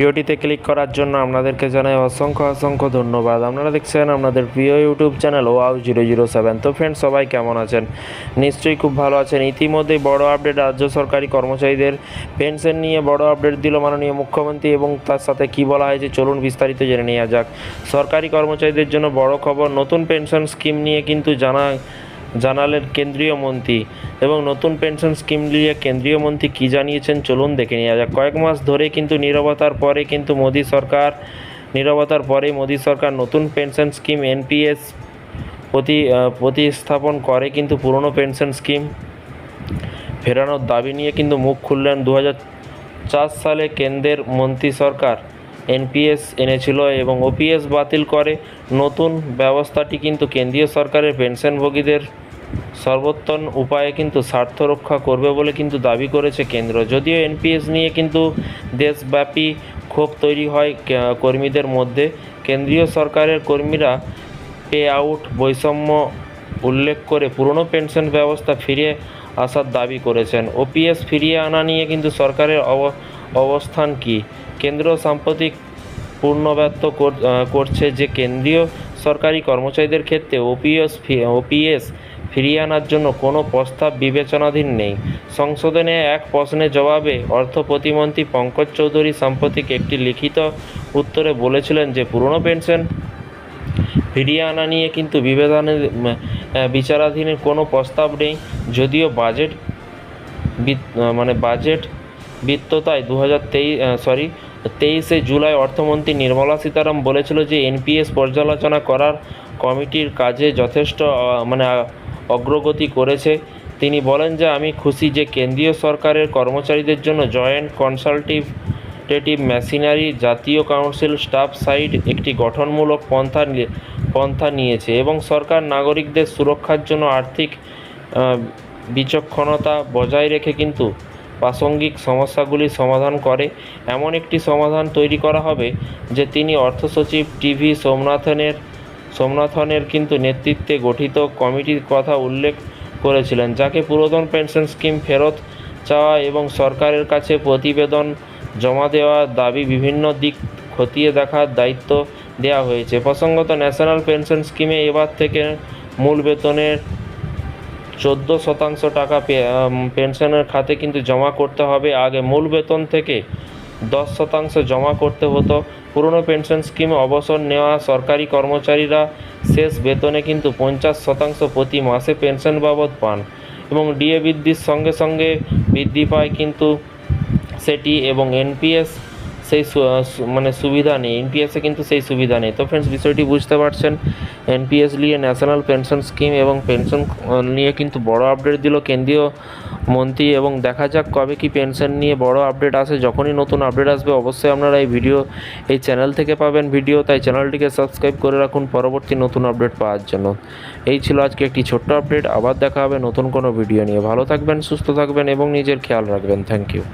ভিডিওটিতে ক্লিক করার জন্য আপনাদেরকে জানাই অসংখ্য অসংখ্য ধন্যবাদ। আপনারা দেখছেন আপনাদের প্রিয় YouTube channel wow zero zero seven তো ফ্রেন্ড সবাই কেমন আছেন? নিশ্চয়ই খুব ভালো আছেন। ইতিমধ্যেই বড় আপডেট রাজ্য সরকারি কর্মচারীদের পেনশন নিয়ে বড় আপডেট দিল মাননীয় মুখ্যমন্ত্রী এবং তার সাথে কি বলা হয়েছে চলুন বিস্তারিত জেনে নেওয়া যাক। সরকারি কর্মচারীদের জন্য বড় খবর, নতুন পেনশন স্কিম নিয়ে কিন্তু জানা জানালেন কেন্দ্রীয় মন্ত্রী। এবং নতুন পেনশন স্কিম নিয়ে কেন্দ্রীয় মন্ত্রী কী জানিয়েছেন চলুন দেখে নেওয়া যাক। কয়েক মাস ধরে কিন্তু নীরবতার পরে কিন্তু মোদী সরকার, নীরবতার পরে মোদী সরকার নতুন পেনশন স্কিম এনপিএস প্রতি প্রতিস্থাপন করে কিন্তু পুরনো পেনশন স্কিম। ফেরানোর দাবি নিয়ে কিন্তু মুখ খুললেন দু সালে কেন্দ্রের মন্ত্রী সরকার। এনপিএস এনেছিল এবং ওপিএস বাতিল করে। নতুন ব্যবস্থাটি কিন্তু কেন্দ্রীয় সরকারের পেনশনভোগীদের সর্বোত্তম উপায়ে কিন্তু স্বার্থ রক্ষা করবে বলে কিন্তু দাবি করেছে কেন্দ্র। যদিও এনপিএস নিয়ে কিন্তু দেশব্যাপী ক্ষোভ তৈরি হয় কর্মীদের মধ্যে। কেন্দ্রীয় সরকারের কর্মীরা পে আউট বৈষম্য উল্লেখ করে পুরনো পেনশন ব্যবস্থা ফিরে আসার দাবি করেছেন। ওপিএস ফিরিয়ে আনা নিয়ে কিন্তু সরকারের অব- অবস্থান কি? কেন্দ্র সাম্প্রতিক পূর্ণব্যক্ত কর- করছে যে কেন্দ্রীয় সরকারি কর্মচারীদের ক্ষেত্রে ওপিএস ওপিএস ফিরিয়ে আনার জন্য কোনো প্রস্তাব বিবেচনাধীন নেই। সংশোধনে এক প্রশ্নের জবাবে অর্থ প্রতিমন্ত্রী পঙ্কজ চৌধুরী সাম্প্রতিক একটি লিখিত উত্তরে বলেছিলেন যে, পুরনো পেনশন ফিরিয়ে আনা নিয়ে কিন্তু বিবেচনের বিচারাধীনের কোনো প্রস্তাব নেই। যদিও বাজেট মানে বাজেট বিত্ততায় দু হাজার তেইশ সরি তেইশে জুলাই অর্থমন্ত্রী নির্মলা সীতারাম বলেছিল যে, এনপিএস পর্যালোচনা করার কমিটির কাজে যথেষ্ট মানে অগ্রগতি করেছে। তিনি বলেন যে, আমি খুশি যে কেন্দ্রীয় সরকারের কর্মচারীদের জন্য জয়েন্ট কনসালটেটিভ মেশিনারি জাতীয় কাউন্সিল স্টাফ সাইড একটি গঠনমূলক পন্থা পন্থা নিয়েছে এবং সরকার নাগরিকদের সুরক্ষার জন্য আর্থিক বিচক্ষণতা বজায় রেখে কিন্তু প্রাসঙ্গিক সমস্যাগুলি সমাধান করে। এমন একটি সমাধান তৈরি করা হবে যে, তিনি অর্থ সচিব টিভি সোমনাথনের সোমনাথনের কিন্তু নেতৃত্বে গঠিত কমিটির কথা উল্লেখ করেছিলেন, যাকে পুরাতন পেনশন স্কিম ফেরত চাওয়া এবং সরকারের কাছে প্রতিবেদন জমা দেওয়ার দাবি বিভিন্ন দিক খতিয়ে দেখার দায়িত্ব দেওয়া হয়েছে। প্রসঙ্গত, ন্যাশনাল পেনশন স্কিমে এবার থেকে মূল বেতনের চোদ্দ শতাংশ টাকা পেনশনের খাতে কিন্তু জমা করতে হবে। আগে মূল বেতন থেকে দশ শতাংশ জমা করতে হতো। পুরনো পেনশন স্কিমে অবসর নেওয়া সরকারি কর্মচারীরা শেষ বেতনে কিন্তু পঞ্চাশ শতাংশ প্রতি মাসে পেনশন বাবদ পান এবং ডিএ বৃদ্ধির সঙ্গে সঙ্গে বৃদ্ধি পায় কিন্তু সেটি এবং এনপিএস সেই মানে সুবিধা নেই, এনপিএসে কিন্তু সেই সুবিধা নেই। তো ফ্রেন্ডস বিষয়টি বুঝতে পারছেন, এনপিএস নিয়ে ন্যাশনাল পেনশন স্কিম এবং পেনশন নিয়ে কিন্তু বড় আপডেট দিল কেন্দ্রীয় মন্ত্রী এবং দেখা যাক কবে কি পেনশন নিয়ে বড় আপডেট আসে। যখনই নতুন আপডেট আসবে, অবশ্যই আপনারা এই ভিডিও এই চ্যানেল থেকে পাবেন ভিডিও তাই চ্যানেলটিকে সাবস্ক্রাইব করে রাখুন পরবর্তী নতুন আপডেট পাওয়ার জন্য। এই ছিল আজকে একটি ছোট্ট আপডেট আবার দেখা হবে নতুন কোনো ভিডিও নিয়ে। ভালো থাকবেন, সুস্থ থাকবেন, এবং নিজের খেয়াল রাখবেন। Thank you